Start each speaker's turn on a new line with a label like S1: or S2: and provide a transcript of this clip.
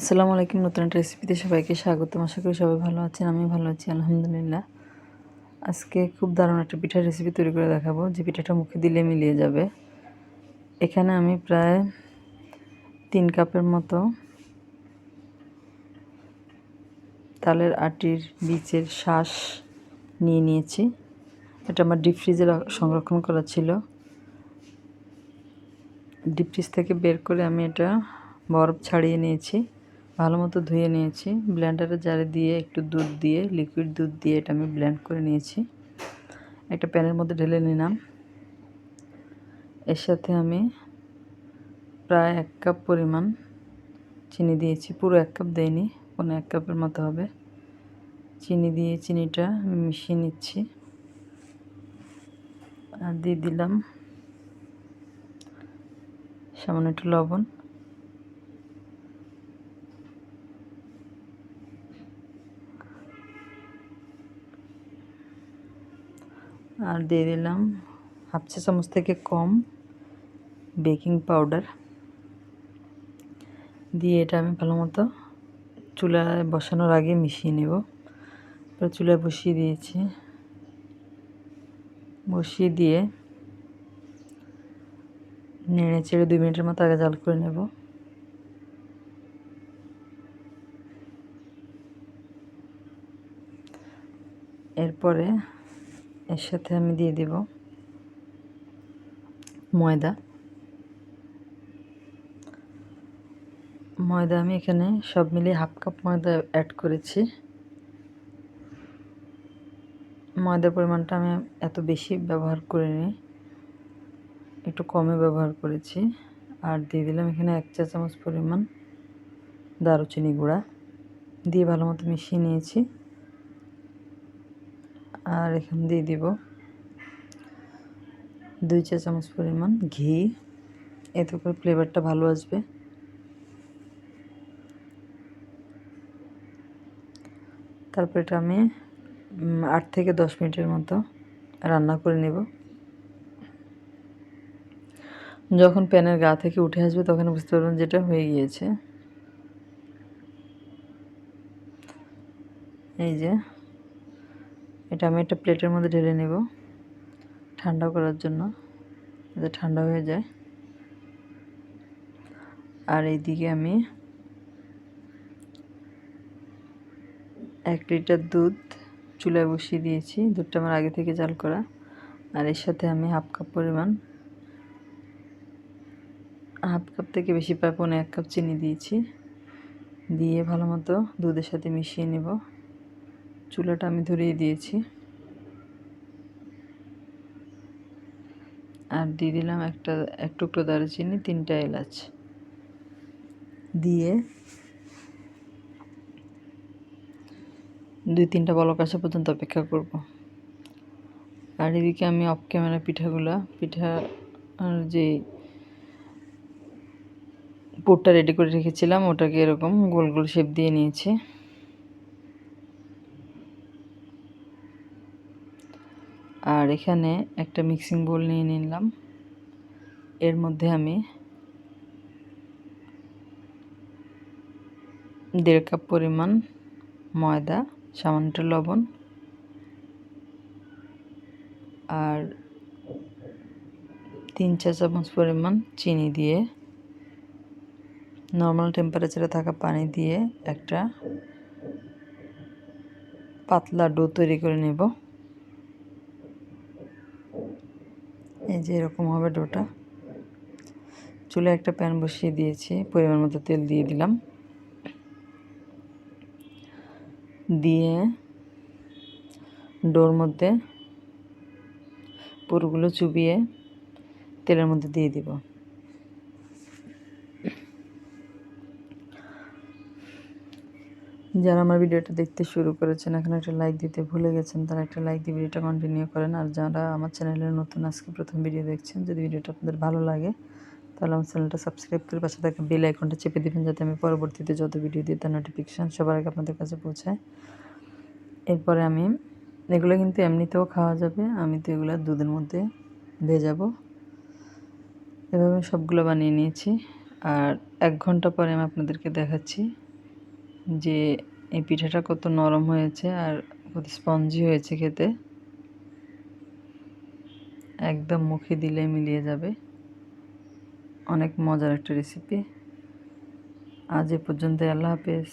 S1: আসসালামু আলাইকুম, নতুন একটা রেসিপিতে সবাইকে স্বাগতম। আশা করি সবাই ভালো আছেন আমি ভালো আছি, আলহামদুলিল্লাহ। আজকে খুব দারুণ একটা পিঠার রেসিপি তৈরি করে দেখাবো, যে পিঠাটা মুখে দিলে মিলিয়ে যাবে। এখানে আমি প্রায় তিন কাপের মতো তালের আটির বীজের শ্বাস নিয়ে নিয়েছি। এটা আমার ডিপ ফ্রিজে সংরক্ষণ করা ছিল। ডিপ ফ্রিজ থেকে বের করে আমি এটা বরফ ছাড়িয়ে নিয়েছি। ভালো মতো ধুয়ে নিয়েছি। ব্লেন্ডারে জারে দিয়ে একটু দুধ দিয়ে লিকুইড দুধ দিয়ে এটা আমি ব্লেন্ড করে নিয়েছি। একটা প্যানের মধ্যে ঢেলে নিলাম। এর সাথে আমি প্রায় এক কাপ পরিমাণ চিনি দিয়েছি। পুরো এক কাপ দেয়নি কোনো এক কাপের মতো হবে। চিনি দিয়ে চিনিটা মিশিয়ে নিচ্ছি। আর দিয়ে দিলাম সামান্য একটু লবণ। আর দিয়ে দিলাম হাফ চা চামচ থেকে কম বেকিং পাউডার। দিয়ে এটা আমি ভালো মতো চুলায় বসানোর আগে মিশিয়ে নেব। এবার চুলায় বসিয়ে দিয়েছি। বসিয়ে দিয়ে নেড়ে চেড়ে দুই মিনিটের মতো আগে জাল করে নেব। এরপরে এর সাথে আমি দিয়ে দেব ময়দা। ময়দা আমি এখানে সব মিলিয়ে হাফ কাপ ময়দা অ্যাড করেছি। ময়দার পরিমাণটা আমি এত বেশি ব্যবহার করিনি, একটু কমে ব্যবহার করেছি। আর দিয়ে দিলাম এখানে এক চা চামচ পরিমাণ দারুচিনি গুঁড়া। দিয়ে ভালো মতো মিশিয়ে নিয়েছি। আর এখানে দিয়ে দিব দুই চা চামচ পরিমাণ ঘি। এতে করে ফ্লেভারটা ভালো আসবে। তারপর এটা আমি আট থেকে দশ মিনিটের মতো রান্না করে নেব। যখন প্যানের গা থেকে উঠে আসবে তখন বুঝতে পারবেন যেটা হয়ে গিয়েছে। এই যে এটা আমি একটা প্লেটের মধ্যে ঢেলে নেব, ঠান্ডা করার জন্য। যাতে ঠান্ডা হয়ে যায়। আর এইদিকে আমি এক লিটার দুধ চুলায় বসিয়ে দিয়েছি। দুধটা আমার আগে থেকে জাল করা। আর এর সাথে আমি হাফ কাপ পরিমাণ, হাফ কাপ থেকে বেশি প্রায় পনেরো এক কাপ চিনি দিয়েছি। দিয়ে ভালো মতো দুধের সাথে মিশিয়ে নেব। চুলাটা আমি ধরিয়ে দিয়েছি। আর দিয়ে দিলাম একটা, এক টুকরো দারুচিনি, তিনটা এলাচ। দিয়ে দুই তিনটা বলক আসা পর্যন্ত অপেক্ষা করব। আর এদিকে আমি অফ ক্যামেরা পিঠাগুলো, পিঠা যে পুরটা রেডি করে রেখেছিলাম, ওটাকে এরকম গোল গোল শেপ দিয়ে নিয়েছি আর এখানে একটা মিক্সিং বোল নিয়ে নিলাম। এর মধ্যে আমি দেড় কাপ পরিমাণ ময়দা, সামান্য লবণ আর তিন চা চামচ পরিমাণ চিনি দিয়ে নর্মাল টেম্পারেচারে থাকা পানি দিয়ে একটা পাতলা ডো তৈরি করে নেব। এই যে এরকম হবে ডোটা। চুলে একটা প্যান বসিয়ে দিয়েছি, পরিমাণ মতো তেল দিয়ে দিলাম। দিয়ে ডোর মধ্যে পুরগুলো চুবিয়ে তেলের মধ্যে দিয়ে দিব। যারা আমার ভিডিওটা দেখতে শুরু করেছেন, এখন একটা লাইক দিতে ভুলে গেছেন, তারা একটা লাইক দিয়ে ভিডিওটা কন্টিনিউ করেন। আর যারা আমার চ্যানেলের নতুন, আজকে প্রথম ভিডিও দেখছেন, যদি ভিডিওটা আপনাদের ভালো লাগে, তাহলে আমার চ্যানেলটা সাবস্ক্রাইব করে পাশে থাকা বেল আইকনটা চেপে দেবেন, যাতে আমি পরবর্তীতে যত ভিডিও দিই, তার নোটিফিকেশান সবার আগে আপনাদের কাছে পৌঁছায়। এরপরে আমি, এগুলো কিন্তু এমনিতেও খাওয়া যাবে, আমি তো এগুলো দুধের মধ্যে ভেজাবো। এভাবে সবগুলো বানিয়ে নিয়েছি। আর এক ঘণ্টা পরে আমি আপনাদেরকে দেখাচ্ছি। যে এই পিঠাটা কত নরম হয়েছে আর কত স্পঞ্জি হয়েছে খেতে, একদম মুখে দিলে মিলিয়ে যাবে। অনেক মজার একটা রেসিপি আজ এ পর্যন্ত আল্লাহ হাফেজ।